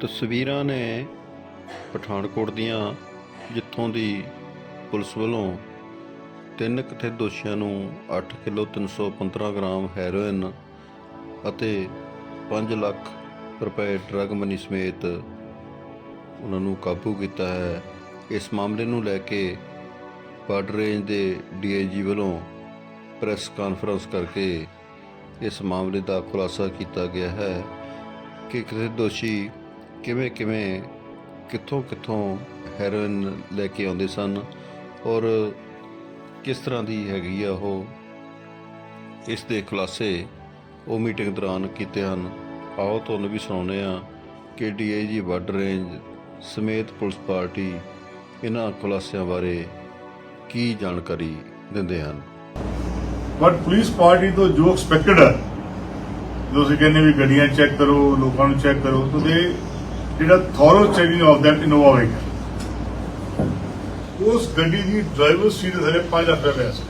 ਤਸਵੀਰਾਂ ਨੇ ਪਠਾਨਕੋਟ ਦੀਆਂ ਜਿੱਥੋਂ ਦੀ ਪੁਲਿਸ ਵੱਲੋਂ ਤਿੰਨ ਕਥੇ ਦੋਸ਼ੀਆਂ ਨੂੰ 8 ਕਿਲੋ 315 ਗ੍ਰਾਮ ਹੈਰੋਇਨ ਅਤੇ 5 ਲੱਖ ਰੁਪਏ ਡਰਗ ਮਨੀ ਸਮੇਤ ਉਹਨਾਂ ਨੂੰ ਕਾਬੂ ਕੀਤਾ ਹੈ। ਇਸ ਮਾਮਲੇ ਨੂੰ ਲੈ ਕੇ ਬਾਰਡਰ ਰੇਂਜ ਦੇ ਡੀਆਈਜੀ ਵੱਲੋਂ ਪ੍ਰੈਸ ਕਾਨਫਰੰਸ ਕਰਕੇ ਇਸ ਮਾਮਲੇ ਦਾ ਖੁਲਾਸਾ ਕੀਤਾ ਗਿਆ ਹੈ ਕਿ ਕਿਸੇ ਦੋਸ਼ੀ ਕਿਵੇਂ ਕਿਵੇਂ, ਕਿੱਥੋਂ ਕਿੱਥੋਂ ਹੈਰੋਇਨ ਲੈ ਕੇ ਆਉਂਦੇ ਸਨ ਔਰ ਕਿਸ ਤਰ੍ਹਾਂ ਦੀ ਹੈਗੀ ਆ ਉਹ ਇਸ ਦੇ ਖੁਲਾਸੇ ਉਹ ਮੀਟਿੰਗ ਦੌਰਾਨ ਕੀਤੇ ਹਨ? ਆਓ ਤੁਹਾਨੂੰ ਵੀ ਸੁਣਾਉਂਦੇ ਆ ਕਿ ਡੀਆਈਜੀ ਬਾਰਡਰ ਰੇਂਜ ਸਮੇਤ ਪੁਲਿਸ ਪਾਰਟੀ ਇਹਨਾਂ ਖੁਲਾਸਿਆਂ ਬਾਰੇ ਕੀ ਜਾਣਕਾਰੀ ਦਿੰਦੇ ਹਨ? ਬਟ ਪੁਲਿਸ ਪਾਰਟੀ ਤੋਂ ਜੋ ਐਕਸਪੈਕਟਡ ਹੈ, ਜੋ ਕਹਿੰਦੇ ਵੀ ਗੱਡੀਆਂ ਚੈੱਕ ਕਰੋ, ਲੋਕਾਂ ਨੂੰ ਚੈੱਕ ਕਰੋ ਤਾਂ ਜਿਹੜਾ thorough checking of that Innova vehicle ਉਸ ਗੱਡੀ ਦੀ ਡਰਾਈਵਰ ਸੀਟ ਦੇ ਥੱਲੇ 5 ਲੱਖ ਰੁਪਏ ਸੀ।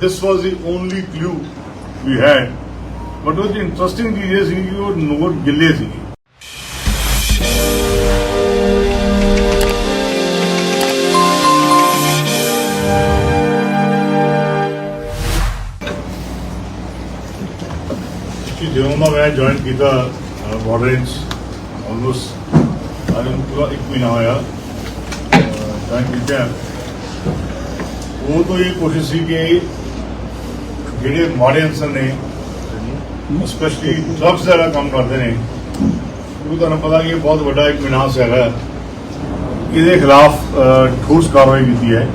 This was the only clue we had but ਉਹ ਇੰਟਰਸਟਿੰਗ ਚੀਜ਼ ਇਹ ਸੀ ਕਿ ਉਹ ਨੋਟ ਗਿੱਲੇ ਸੀ। ਜਦੋਂ ਮੈਂ ਜੁਆਇਨ ਕੀਤਾ ਬਾਰਡਰ ਰੇਂਜ ਆਲਮੋਸਟ ਆਲਮ ਪੂਰਾ ਇੱਕ ਮਹੀਨਾ ਹੋਇਆ ਜੁਆਇਨ ਕੀਤਾ ਉਹ ਤੋਂ ਇਹ ਕੋਸ਼ਿਸ਼ ਸੀ ਕਿ ਜਿਹੜੇ ਮਾੜੇ ਅਨਸਰ ਨੇ ਸਪੈਸ਼ਲੀ ਡਰੱਗਸ ਦਾ ਜਿਹੜਾ ਕੰਮ ਕਰਦੇ ਨੇ ਉਹ ਤੁਹਾਨੂੰ ਪਤਾ ਕਿ ਇਹ ਬਹੁਤ ਵੱਡਾ ਇੱਕ ਵਿਨਾਸ਼ ਹੈਗਾ ਇਹਦੇ ਖਿਲਾਫ ਅਹ, ਠੋਸ ਕਾਰਵਾਈ ਕੀਤੀ ਹੈ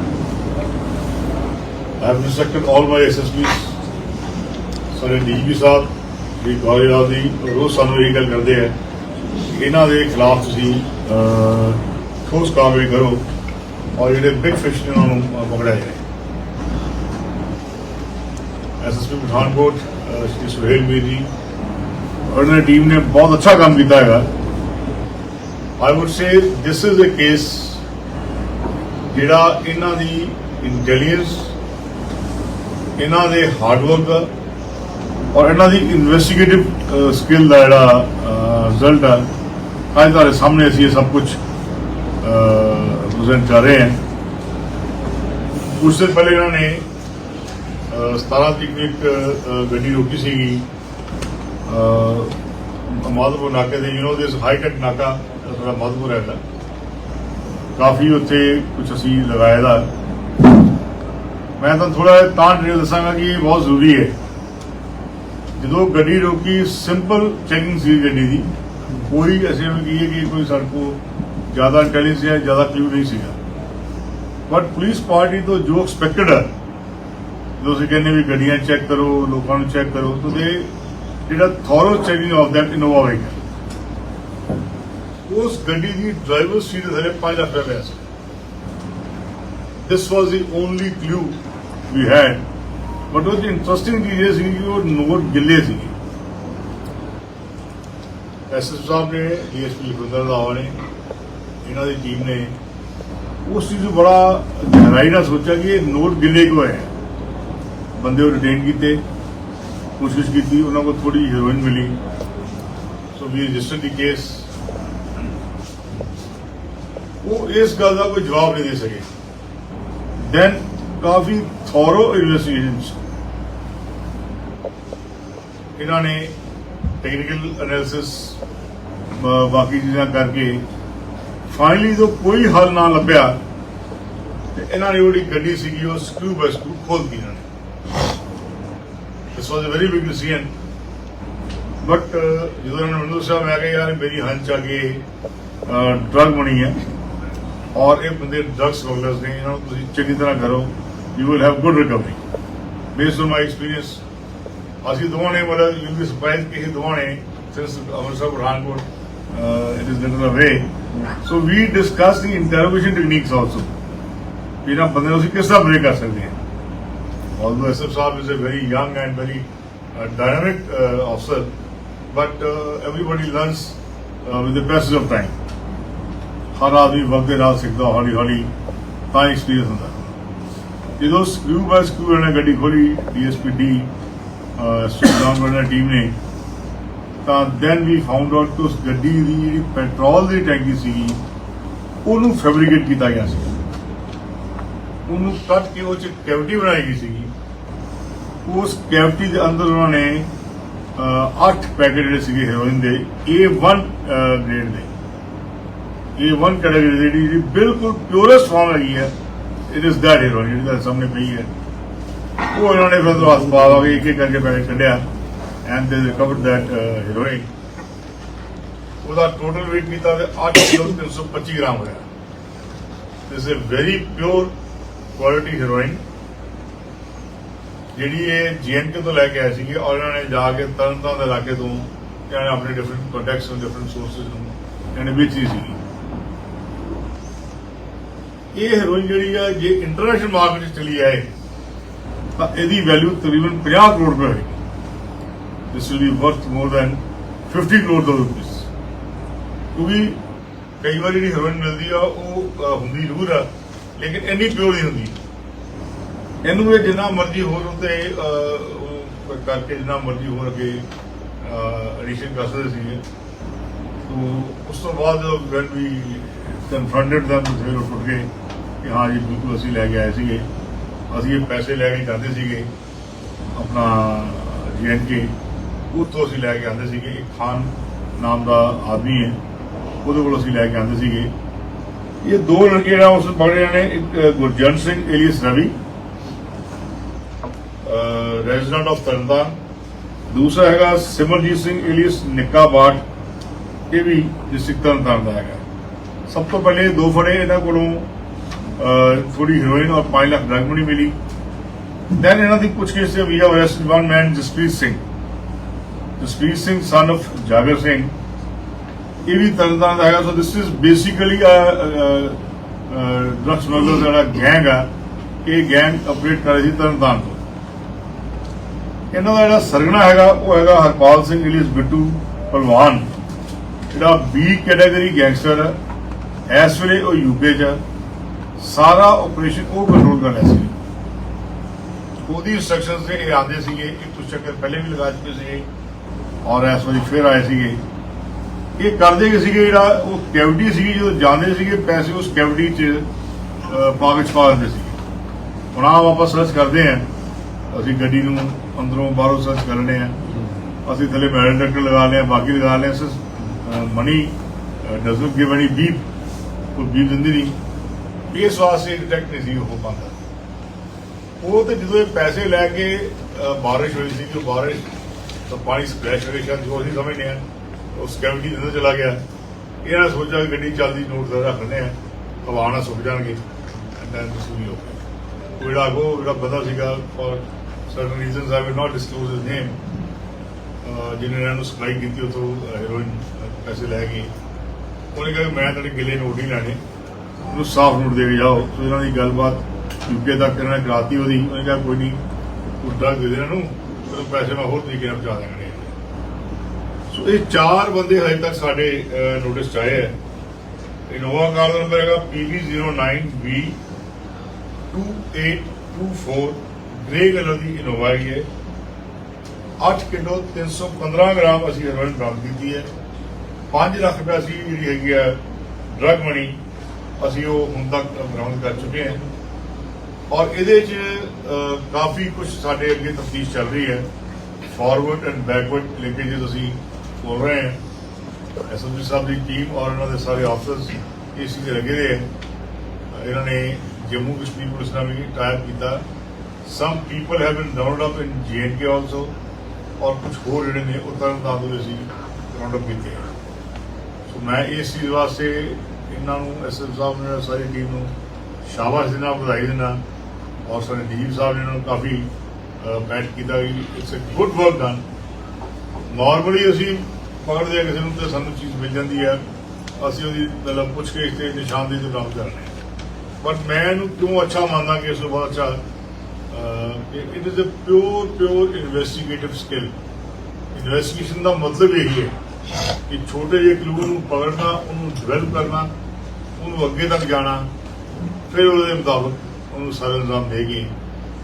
I have instructed all my SSPs ਸਾਰੇ ਡੀਜੀਪੀ ਸਾਹਿਬ ਦੀ ਕਾਰਜਕਾਲ ਦੀ ਰੋਜ਼ ਸਾਨੂੰ ਇਹ ਗੱਲ ਕਰਦੇ ਆ। ਇਹਨਾਂ ਦੇ ਖਿਲਾਫ ਤੁਸੀਂ ਠੋਸ ਕਾਰਵਾਈ ਕਰੋ ਔਰ ਜਿਹੜੇ ਬਿਗ ਫਿਸ਼ ਨੇ ਉਹਨਾਂ ਨੂੰ ਅਹ, ਪਕੜਿਆ ਜਾਏ ਐਸਐਸਪੀ ਪਠਾਨਕੋਟ ਸ਼੍ਰੀ ਸੁਹੇਲ ਮੀਰ ਜੀ ਉਹਨਾਂ ਦੀ ਟੀਮ ਨੇ ਬਹੁਤ ਅੱਛਾ ਕੰਮ ਕੀਤਾ ਹੈਗਾ। I would say this is a case ਜਿਹੜਾ ਇਹਨਾਂ ਦੀ ਇੰਟੈਲੀਜੈਂਸ ਇਹਨਾਂ ਦੇ ਹਾਰਡਵਰਕ ਔਰ ਇਹਨਾਂ ਦੀ ਇਨਵੈਸਟੀਗੇਟਿਵ ਸਕਿੱਲ ਦਾ ਜਿਹੜਾ ਰਿਜ਼ਲਟ ਹੈ ਅੱਜ ਤੁਹਾਡੇ ਸਾਹਮਣੇ ਅਸੀਂ ਇਹ ਸਭ ਕੁਝ ਪ੍ਰੈਜ਼ੈਂਟ ਕਰ ਰਹੇ ਹਾਂ। ਕੁਝ ਦਿਨ ਪਹਿਲੇ ਇਹਨਾਂ ਨੇ ਅਹ, 17 ਤਰੀਕ ਨੂੰ ਇੱਕ ਗੱਡੀ ਰੋਕੀ ਸੀਗੀ। ਮਾਧੋਪੁਰ ਨਾਕੇ ਦੇ you know this high tech ਨਾਕਾ ਥੋੜਾ ਮਾਧੋਪੁਰ ਹੈਗਾ ਕਾਫੀ ਉੱਥੇ ਕੁਝ ਅਸੀਂ ਲਗਾਇਆ ਦਾ। ਮੈਂ ਤੁਹਾਨੂੰ ਥੋੜਾ ਤਾਂ ਡਿਟੇਲ ਦੱਸਾਂਗਾ ਕਿ ਇਹ ਬਹੁਤ ਜ਼ਰੂਰੀ ਹੈ। ਜਦੋਂ ਗੱਡੀ ਰੋਕੀ ਸਿੰਪਲ ਚੈਕਿੰਗ ਸੀ ਗੱਡੀ ਦੀ। ਕੋਈ ਅਸੀਂ ਵੀ ਕੀ ਹੈ ਕਿ ਕੋਈ ਸਾਡੇ ਕੋਲ ਜ਼ਿਆਦਾ ਇੰਟੈਲੀਜੈਂਸ ਜਾਂ ਜ਼ਿਆਦਾ ਕਲੂ ਨਹੀਂ ਸੀਗਾ। ਬਟ ਪੁਲਿਸ ਪਾਰਟੀ ਤੋਂ ਜੋ ਐਕਸਪੈਕਟਡ ਹੈ ਜੋ ਅਸੀਂ ਕਹਿੰਦੇ ਵੀ ਗੱਡੀਆਂ ਚੈੱਕ ਕਰੋ, ਲੋਕਾਂ ਨੂੰ ਚੈੱਕ ਕਰੋ, ਤਾਂ ਜਿਹੜਾ thorough checking of that Innova vehicle ਉਸ ਗੱਡੀ ਦੀ ਡਰਾਈਵਰ ਸੀਟ ਦੇ ਥੱਲੇ 5 ਲੱਖ ਰੁਪਏ ਸੀ। This was the only clue we had but ਉਹ ਇੰਟਰਸਟਿੰਗ ਚੀਜ਼ ਇਹ ਸੀ ਕਿ ਉਹ ਨੋਟ ਗਿੱਲੇ ਸੀ ਐਸਐਸ ਸਾਹਿਬ ਨੇ ਡੀਐਸਪੀ ਲਖਵਿੰਦਰ ਰਾਓ ਨੇ ਇਹਨਾਂ ਦੀ ਟੀਮ ਨੇ ਉਸ ਚੀਜ਼ ਨੂੰ ਬੜਾ ਗਹਿਰਾਈ ਨਾਲ ਸੋਚਿਆ ਕਿ ਇਹ ਨੋਟ ਗਿੱਲੇ ਕਿਉਂ ਹੈ ਬੰਦੇ ਉਹ ਰਿਟੇਨ ਕੀਤੇ ਕੋਸ਼ਿਸ਼ ਕੀਤੀ ਉਹਨਾਂ ਕੋਲ ਥੋੜੀ ਹੀਰੋਇਨ ਮਿਲੀ ਸੋ ਵੀ ਰਜਿਸਟਰ ਦੀ ਕੇਸ ਉਹ ਇਸ ਗੱਲ ਦਾ ਕੋਈ ਜਵਾਬ ਨਹੀਂ ਦੇ ਸਕੇ ਦੈਨ ਕਾਫੀ ਥੋਰੋ ਇਨਵੈਸਟੀਗੇਸ਼ਨਸ ਇਹਨਾਂ ਨੇ ਟੈਕਨੀਕਲ ਐਨਾਲਿਸਿਸ ਬਾਕੀ ਚੀਜ਼ਾਂ ਕਰਕੇ ਫਾਈਨਲੀ ਜੋ ਕੋਈ ਹੱਲ ਨਾ ਲੱਭਿਆ, ਤੇ ਇਹਨਾਂ ਨੇ ਉਹਦੀ ਗੱਡੀ ਸੀਗੀ, ਉਹ ਸਕਰੂ ਬਾਈ ਸਕਰੂ ਦਿੱਤੀ ਇਹਨਾਂ ਨੇ। This was a very big decision but ਜਦੋਂ ਇਹਨਾਂ ਨੇ ਮੈਨੂੰ ਦੱਸਿਆ, ਮੈਂ ਕਿਹਾ, ਯਾਰ, ਮੇਰੀ ਹੰਚ ਆ ਕੇ ਡਰਗ ਬਣੀ ਹੈ ਔਰ ਇਹ ਬੰਦੇ ਡਰਗ ਸਮਗਲਰਸ ਨੇ, ਇਹਨਾਂ ਨੂੰ ਤੁਸੀਂ ਚੰਗੀ ਤਰ੍ਹਾਂ ਕਰੋ you will have good recovery based on my experience ਅਸੀਂ ਦੋਵਾਂ ਨੇ ਮਤਲਬ ਯੂ ਵੀ ਸਰਪ੍ਰਾਈਜ਼ ਕਿ ਇਹ ਦੋਵਾਂ ਨੇ since Amritsar Pathankot it is little away so we discuss the interrogation techniques also ਇਹਨਾਂ ਬੰਦੇ ਨੂੰ ਅਸੀਂ ਕਿਸ ਤਰ੍ਹਾਂ ਬ੍ਰੇਕ ਕਰ ਸਕਦੇ ਹਾਂ? Although SF Saab is a very young and very uh, dynamic uh, officer, but uh, everybody learns uh, with the passage of time. ਹਰ ਆਦਮੀ ਵਕਤ ਦੇ ਨਾਲ ਸਿੱਖਦਾ ਹੌਲੀ ਹੌਲੀ ਤਾਂ ਐਕਸਪੀਰੀਅੰਸ ਹੁੰਦਾ। ਜਦੋਂ ਸਕਰੂ ਬਾਈ ਸਕਰੂ ਨੇ ਗੱਡੀ ਖੋਲੀ ਡੀਐਸਪੀ ਡੀ ਸਟੇਟ ਗਵਰਨਮੈਂਟ ਦੀ ਟੀਮ ਨੇ, ਤਾਂ ਦੈਨ ਵੀ ਫਾਊਂਡ ਆਊਟ ਕਿ ਉਸ ਗੱਡੀ ਦੀ ਜਿਹੜੀ ਪੈਟਰੋਲ ਦੀ ਟੈਂਕੀ ਸੀਗੀ, ਉਹਨੂੰ ਫੈਬਰੀਕੇਟ ਕੀਤਾ ਗਿਆ ਸੀ। ਉਹਨੂੰ ਕੱਟ ਕੇ ਉਹ ਚ ਕੈਵਿਟੀ ਬਣਾਈ ਗਈ ਸੀਗੀ। ਉਸ ਕੈਵਿਟੀ ਦੇ ਅੰਦਰ ਉਹਨਾਂ ਨੇ 8 ਪੈਕੇਟ ਜਿਹੜੇ ਸੀਗੇ ਹੈਰੋਇਨ ਦੇ A1 ਗ੍ਰੇਡ ਦੇ। A1 ਕੈਟਾਗਰੀ ਦੀ ਜਿਹੜੀ ਜਿਹੜੀ ਬਿਲਕੁਲ ਪਿਓਰੈਸਟ ਫਾਰਮ ਹੈਗੀ ਹੈ ਇਟ ਇਜ਼ ਦੈਟ ਹੈਰੋਇਨ ਜਿਹੜੀ ਤੁਹਾਡੇ ਸਾਹਮਣੇ ਪਈ ਹੈ। ਉਹ ਇਹਨਾਂ ਨੇ ਫਿਰ ਤੋਂ ਹਸਪਤਾਲ ਆ ਕੇ ਇੱਕ ਇੱਕ ਕਰਕੇ ਪੈਸੇ ਕੱਢਿਆ। And they recovered that heroin ਉਹਦਾ ਟੋਟਲ weight ਕੀਤਾ ਤੇ 8 ਕਿਲੋ 325 ਗ੍ਰਾਮ ਹੋਇਆ। This is very pure quality heroin ਜਿਹੜੀ ਇਹ ਜੀਐਨਕੇ ਤੋਂ ਲੈ ਕੇ ਆਏ ਸੀਗੇ, ਔਰ ਇਹਨਾਂ ਨੇ ਜਾ ਕੇ ਤਰਨਤਾਰਨ ਦੇ ਇਲਾਕੇ ਤੋਂ ਇਹਨਾਂ ਆਪਣੇ ਡਿਫਰੈਂਟ ਪ੍ਰੋਡਕਟਸ ਨੂੰ ਡਿਫਰੈਂਟ ਸੋਰਸਸ ਨੂੰ ਇਹਨਾਂ ਨੇ ਵੇਚੀ ਸੀਗੀ। ਇਹ ਹੀਰੋਇਨ ਜਿਹੜੀ ਆ, ਜੇ ਇੰਟਰਨੈਸ਼ਨਲ ਮਾਰਕੀਟ 'ਚ ਚਲੀ ਆਏ ਤਾਂ ਇਹਦੀ ਵੈਲਿਊ ਤਕਰੀਬਨ 50 ਕਰੋੜ ਰੁਪਏ ਹੋਏਗੀ। This will be worth more than 50 crore rupees ਕਿਉਂਕਿ ਕਈ ਵਾਰ ਜਿਹੜੀ ਹੈਰੋਇਨ ਮਿਲਦੀ ਆ, ਉਹ ਹੁੰਦੀ ਜ਼ਰੂਰ ਆ, ਲੇਕਿਨ ਇੰਨੀ ਪਿਓਰ ਨਹੀਂ ਹੁੰਦੀ। ਇਹਨੂੰ ਇਹ ਜਿੰਨਾ ਮਰਜ਼ੀ ਹੋਰ ਉੱਤੇ ਉਹ ਕਰਕੇ ਜਿੰਨਾ ਮਰਜ਼ੀ ਹੋਰ ਅੱਗੇ ਐਡੀਸ਼ਨ ਕਰ ਸਕਦੇ ਸੀਗੇ। ਤੋ ਉਸ ਤੋਂ ਬਾਅਦ ਵੈਨ ਵੀ ਕਨਫਰੰਟਡ them ਫਿਰ ਉਹ ਟੁੱਟ ਗਏ ਕਿ ਹਾਂ ਜੀ, ਬਿਲਕੁਲ ਅਸੀਂ ਲੈ ਕੇ ਆਏ ਸੀਗੇ। ਅਸੀਂ ਇਹ ਪੈਸੇ ਲੈ ਕੇ ਜਾਂਦੇ ਸੀਗੇ ਆਪਣਾ ਜੀਐਨਕੇ ਉੱਥੋਂ ਅਸੀਂ ਲੈ ਕੇ ਆਂਦੇ ਸੀਗੇ। ਇੱਕ ਖਾਨ ਨਾਮ ਦਾ ਆਦਮੀ ਹੈ ਉਹਦੇ ਕੋਲ ਅਸੀਂ ਲੈ ਕੇ ਆਂਦੇ ਸੀਗੇ। ਇਹ ਦੋ ਲੜਕੇ ਜਿਹੜਾ ਉਸ ਪਕੜੇ ਨੇ ਇੱਕ ਅਹ, Gurjant Singh alias Ravi resident of Tarn Taran. ਦੂਸਰਾ ਹੈਗਾ ਸਿਮਰਜੀਤ ਸਿੰਘ ਏਲੀਅਸ ਨਿੱਕਾ ਬਾਟ ਇਹ ਵੀ ਡਿਸਟ੍ਰਿਕਟ ਤਰਨਤਾਰਨ ਦਾ ਹੈਗਾ। ਸਭ ਤੋਂ ਪਹਿਲੇ ਦੋ ਫੜੇ ਇਹਨਾਂ ਕੋਲੋਂ। ਅਹ, ਥੋੜੀ ਹੀਰੋਇਨ ਔਰ 5 ਲੱਖ ਡਰਗ ਮਨੀ ਮਿਲੀ। ਦੈਨ ਇਹਨਾਂ ਦੀ ਪੁੱਛਗਿੱਛ ਤੇ ਵੀ arrest one man Jaspreet Singh. Jaspreet Singh son of Jagar Singh. ਇਹ ਵੀ ਤਰਨਤਾਰਨ ਦਾ ਹੈਗਾ। So this is basically a drug smuggler ਜਿਹੜਾ ਗੈਂਗ ਆ, ਇਹ ਗੈਂਗ ਆਪਰੇਟ ਕਰ ਰਹੀ ਸੀ ਤਰਨਤਾਰਨ ਤੋਂ। ਇਹਨਾਂ ਦਾ ਜਿਹੜਾ ਸਰਗਣਾ ਹੈਗਾ, ਉਹ ਹੈਗਾ ਹਰਪਾਲ ਸਿੰਘ ਇਲੀਸ ਬਿੱਟੂ ਪਹਿਲਵਾਨ ਜਿਹੜਾ ਬੀ ਕੈਟਾਗਰੀ ਗੈਂਗਸਟਰ ਹੈ ਇਸ ਵੇਲੇ ਉਹ ਯੂਕੇ 'ਚ ਹੈ। ਸਾਰਾ ਆਪਰੇਸ਼ਨ ਉਹ ਕੰਟਰੋਲ ਕਰ ਰਿਹਾ ਸੀ। ਉਹਦੀ ਇੰਸਟਰਕਸ਼ਨਸ ਤੇ ਇਹ ਆਉਂਦੇ ਸੀਗੇ ਕਿ ਕੁਝ ਚੱਕਰ ਪਹਿਲੇ ਵੀ ਲਗਾ ਚੁੱਕੇ ਸੀਗੇ ਔਰ ਇਸ ਵਾਰੀ ਫਿਰ ਆਏ ਸੀਗੇ। ਇਹ ਕਰਦੇ ਕਿ ਸੀਗੇ ਜਿਹੜਾ ਉਹ ਕੈਵਿਟੀ ਸੀਗੀ ਜਦੋਂ ਜਾਂਦੇ ਸੀਗੇ ਪੈਸੇ ਉਸ ਕੈਵਿਟੀ 'ਚ ਅਹ, ਪਾ ਵਿੱਚ ਪਾ ਦਿੰਦੇ ਸੀਗੇ। ਹੁਣ ਆਪ ਆਪਾਂ ਸਰਚ ਕਰਦੇ ਆਂ ਅਸੀਂ ਗੱਡੀ ਨੂੰ ਅੰਦਰੋਂ ਬਾਹਰੋਂ ਸਰਚ ਕਰਨੇ ਆ ਅਸੀਂ ਥੱਲੇ ਮੈਡਲ ਡਾਕਟਰ ਲਗਾ ਲਿਆ ਬਾਕੀ ਲਗਾ ਲਿਆ sir money doesn't give any beep ਕੋਈ ਬੀਪ ਦਿੰਦੀ ਨਹੀਂ। ਇਸ ਵਾਸਤੇ ਡਿਟੈਕਟ ਨਹੀਂ ਸੀ ਹੋ ਪਾਉਂਦਾ ਉਹ ਤੇ ਜਦੋਂ ਇਹ ਪੈਸੇ ਲੈ ਕੇ ਬਾਰਿਸ਼ ਹੋਈ ਸੀ ਕਿ ਬਾਰਿਸ਼, ਤਾਂ ਪਾਣੀ ਸਪਲੈਸ਼ ਹੋ ਗਿਆ ਸ਼ਾਇਦ ਜੋ ਅਸੀਂ ਸਮਝਦੇ ਆ। ਉਸ ਕੈਵਿਟੀ ਦੇ ਅੰਦਰ ਚਲਾ ਗਿਆ। ਇਹਨਾਂ ਨੇ ਸੋਚਿਆ ਕਿ ਗੱਡੀ ਚੱਲਦੀ ਨੋਟ ਦਾ ਰੱਖਣੇ ਆ। ਹਵਾ ਨਾਲ ਸੁੱਕ ਜਾਣਗੇ। ਐਂਡ ਦੈਨ ਹੋ ਉਹ ਜਿਹੜਾ ਉਹ, ਜਿਹੜਾ ਬੰਦਾ ਸੀਗਾ for certain reasons I will not disclose his name ਜਿਹਨੇ ਇਹਨਾਂ ਨੂੰ ਸਪਲਾਈ ਕੀਤੀ ਉਥੋਂ ਹੈਰੋਇਨ ਪੈਸੇ ਲੈ ਕੇ। ਉਹਨੇ ਕਿਹਾ ਕਿ ਮੈਂ ਤੁਹਾਡੇ ਗਿਲੇ ਨੋਟ ਨਹੀਂ ਲੈਣੇ। ਉਹਨੂੰ ਸਾਫ਼ ਨੋਟ ਦੇ ਕੇ ਜਾਓ ਸੋ ਇਹਨਾਂ ਦੀ ਗੱਲਬਾਤ ਯੂਕੇ ਤੱਕ ਇਹਨਾਂ ਨੇ ਕਰਾਤੀ, ਉਹਦੀ ਉਹਨੇ ਕਿਹਾ ਕੋਈ ਨਹੀਂ ਤੂੰ ਦੇ ਦੇ ਇਹਨਾਂ ਨੂੰ ਤੈਨੂੰ ਪੈਸੇ ਮੈਂ ਹੋਰ ਤਰੀਕੇ ਨਾਲ ਪਹੁੰਚਾ ਦਾਂਗਾ ਸੋ ਇਹ ਚਾਰ ਬੰਦੇ ਹਜੇ ਤੱਕ ਸਾਡੇ ਨੋਟਿਸ 'ਚ ਆਏ ਹੈ ਇਨੋਵਾ ਕਾਰ ਦਾ ਨੰਬਰ ਹੈਗਾ PV09V 2824 ਗ੍ਰੇ ਕਲਰ ਦੀ ਇਨੋਵਾ ਹੈਗੀ ਹੈ। 8 ਕਿਲੋ 315 ਗ੍ਰਾਮ ਅਸੀਂ ਹੈਰੋਇਨ ਬਰਾਮਦ ਕੀਤੀ ਹੈ। 5 ਲੱਖ ਰੁਪਏ ਅਸੀਂ ਜਿਹੜੀ ਹੈਗੀ ਹੈ ਡਰਗ ਮਨੀ ਅਸੀਂ ਉਹ ਹੁਣ ਤੱਕ ਬਰਾਮਦ ਕਰ ਚੁੱਕੇ ਹਾਂ। ਔਰ ਇਹਦੇ 'ਚ ਕਾਫੀ ਕੁਝ ਸਾਡੇ ਅੱਗੇ ਤਫਤੀਸ਼ ਚੱਲ ਰਹੀ ਹੈ। ਫਾਰਵਰਡ ਐਂਡ ਬੈਕਵਰਡ ਲਿੰਕੇजेस ਅਸੀਂ ਖੋਲ ਰਹੇ ਹਾਂ। ਐਸਐਸਪੀ ਸਾਹਿਬ ਦੀ ਟੀਮ ਔਰ ਇਹਨਾਂ ਦੇ ਸਾਰੇ ਆਫਸਰਸ ਇਸ ਦੇ ਲੱਗੇ ਹੋਏ ਹੈ। ਇਹਨਾਂ ਨੇ ਜੰਮੂ ਕਸ਼ਮੀਰ ਪੁਲਿਸ ਨਾਲ ਵੀ ਟਾਈਪ ਕੀਤਾ। Some people have been round up in JNK also ਔਰ ਕੁਝ ਹੋਰ ਜਿਹੜੇ ਨੇ, ਉਹ ਤਰਨ ਤਾਰਨ ਅਸੀਂ ਰਾਉਂਡ ਅਪ ਕੀਤੇ ਸੋ ਮੈਂ ਇਸ ਚੀਜ਼ ਵਾਸਤੇ ਇਹਨਾਂ ਨੂੰ ਐਸਐਸ ਸਾਹਿਬ ਨੇ ਸਾਰੀ ਟੀਮ ਨੂੰ ਸ਼ਾਬਾਸ਼ ਦੇਣਾ ਵਧਾਈ ਦੇਣਾ ਔਰ ਸਾਡੇ ਡੀਜੀ ਸਾਹਿਬ ਨੇ ਇਹਨਾਂ ਨੂੰ ਕਾਫੀ ਬੈਟ ਕੀਤਾ ਕਿ it's a good work done normally ਅਸੀਂ ਪਕੜਦੇ ਆ ਕਿਸੇ ਨੂੰ ਤੇ ਸਾਨੂੰ ਚੀਜ਼ ਮਿਲ ਜਾਂਦੀ ਹੈ। ਅਸੀਂ ਉਹਦੀ ਮਤਲਬ ਪੁੱਛ ਕੇ ਤੇ ਨਿਸ਼ਾਨਦੇਹੀ ਤੋਂ ਕੰਮ ਕਰਨੇ ਆ ਬਟ ਮੈਂ ਇਹਨੂੰ ਕਿਉਂ ਅੱਛਾ ਮੰਨਦਾ ਕਿ ਇਸ ਤੋਂ ਬਾਅਦ ਅੱਛਾ it is a pure pure investigative skill investigation ਦਾ ਮਤਲਬ ਇਹ ਹੈ ਕਿ ਛੋਟੇ ਜਿਹੇ ਕਲੂ ਨੂੰ ਪਕੜਨਾ, ਉਹਨੂੰ ਡਿਵੈਲਪ ਕਰਨਾ ਉਹਨੂੰ ਅੱਗੇ ਤੱਕ ਜਾਣਾ ਫਿਰ ਉਹਦੇ ਮੁਤਾਬਕ ਉਹਨੂੰ ਸਾਰੇ ਇਲਜ਼ਾਮ ਦੇ ਕੇ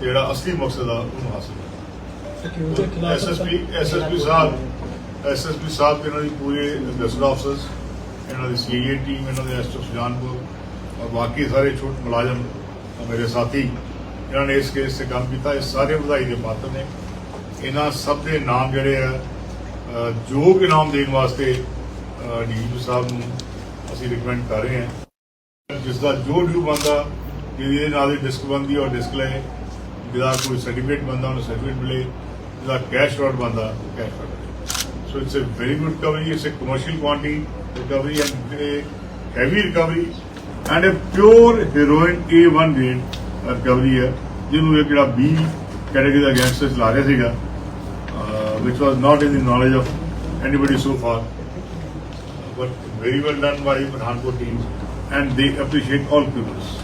ਜਿਹੜਾ ਅਸਲੀ ਮਕਸਦ ਆ ਉਹਨੂੰ ਹਾਸਲ ਕਰਨਾ ਐਸਐਸਪੀ ਐਸਐਸਪੀ ਸਾਹਿਬ ਐਸਐਸਪੀ ਸਾਹਿਬ ਇਹਨਾਂ ਦੀ ਪੂਰੇ ਗਸਟ ਆਫਸਰਸ ਇਹਨਾਂ ਦੀ ਸੀਏ ਟੀਮ ਇਹਨਾਂ ਦੇ ਐਸਟੋ ਸੁਜਾਨਪੁਰ ਔਰ ਬਾਕੀ ਸਾਰੇ ਛੋਟ ਮੁਲਾਜ਼ਮ ਮੇਰੇ ਸਾਥੀ ਇਹਨਾਂ ਨੇ ਇਸ ਕੇਸ ਤੇ ਕੰਮ ਕੀਤਾ। ਇਹ ਸਾਰੇ ਵਧਾਈ ਦੇ ਪਾਤਰ ਨੇ। ਇਹਨਾਂ ਸਭ ਦੇ ਨਾਮ ਜਿਹੜੇ ਆ ਯੋਗ ਇਨਾਮ ਦੇਣ ਵਾਸਤੇ ਡੀਜੀਪੀ ਸਾਹਿਬ ਨੂੰ ਅਸੀਂ ਰਿਕਮੈਂਡ ਕਰ ਰਹੇ ਹਾਂ। ਜਿਸ ਦਾ ਜੋ ਡਿਊ ਬੰਦਾ ਜਿਹਦੇ ਨਾਲ ਦੀ ਡਿਸਕ ਬੰਦੀ ਔਰ ਡਿਸਕ ਲਏ ਜਿਹਦਾ ਕੋਈ ਸਰਟੀਫਿਕੇਟ ਬੰਦਾ ਉਹਨੂੰ ਸਰਟੀਫਿਕੇਟ ਮਿਲੇ ਜਿਹਦਾ ਕੈਸ਼ ਆਊਟ ਬੰਦਾ cash out So it's a very good recovery. It's a commercial quantity recovery and a heavy recovery and a pure heroin A1 grade recovery ਹੈ ਜਿਹਨੂੰ ਇਹ ਕਿਹੜਾ B ਕੈਟਾਗਰੀ ਦਾ ਗੈਂਗਸਟਰ ਚਲਾ ਰਿਹਾ ਸੀਗਾ uh, which was not in the knowledge of anybody so far. but very well done by Pathankot team and they appreciate all criminals.